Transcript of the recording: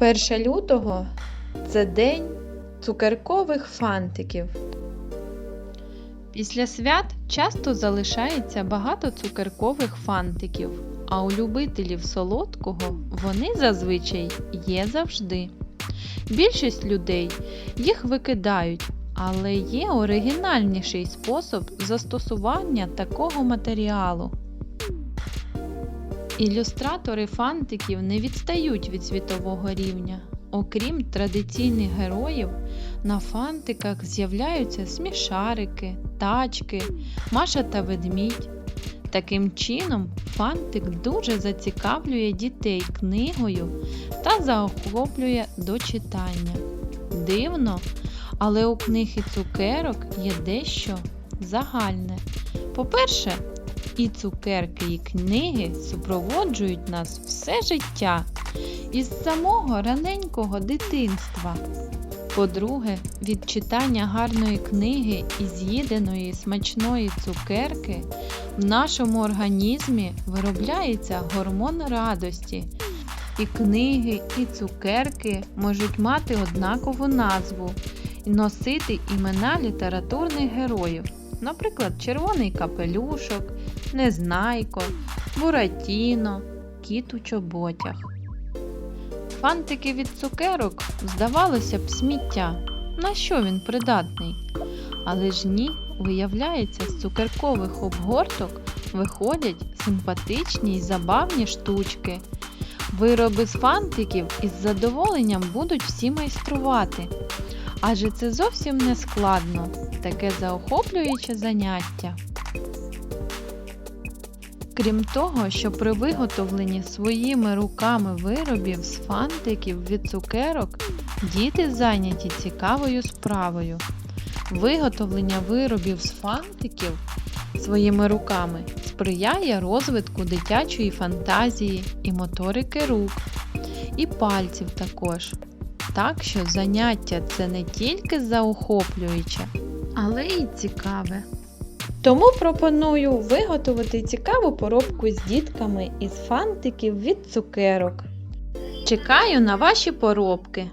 1 лютого це день цукеркових фантиків. Після свят часто залишається багато цукеркових фантиків, а у любителів солодкого вони зазвичай є завжди. Більшість людей їх викидають, але є оригінальніший спосіб застосування такого матеріалу. Ілюстратори фантиків не відстають від світового рівня. Окрім традиційних героїв, на фантиках з'являються смішарики, тачки, Маша та ведмідь. Таким чином, фантик дуже зацікавлює дітей книгою та заохоплює до читання. Дивно, але у книг і цукерок є дещо загальне. По-перше, і цукерки, і книги супроводжують нас все життя із самого раненького дитинства. По-друге, від читання гарної книги і з'їденої смачної цукерки в нашому організмі виробляється гормон радості. І книги, і цукерки можуть мати однакову назву і носити імена літературних героїв, наприклад, червоний капелюшок, Незнайко, Буратіно, кіт у чоботях. Фантики від цукерок, здавалося б, сміття. На що він придатний? Але ж ні, виявляється, з цукеркових обгорток виходять симпатичні й забавні штучки. Вироби з фантиків із задоволенням будуть всі майструвати. Адже це зовсім не складно, таке заохоплююче заняття. Крім того, що при виготовленні своїми руками виробів з фантиків від цукерок діти зайняті цікавою справою. Виготовлення виробів з фантиків своїми руками сприяє розвитку дитячої фантазії і моторики рук, і пальців також. Так що заняття це не тільки заохоплююче, але й цікаве. Тому пропоную виготовити цікаву поробку з дітками із фантиків від цукерок. Чекаю на ваші поробки.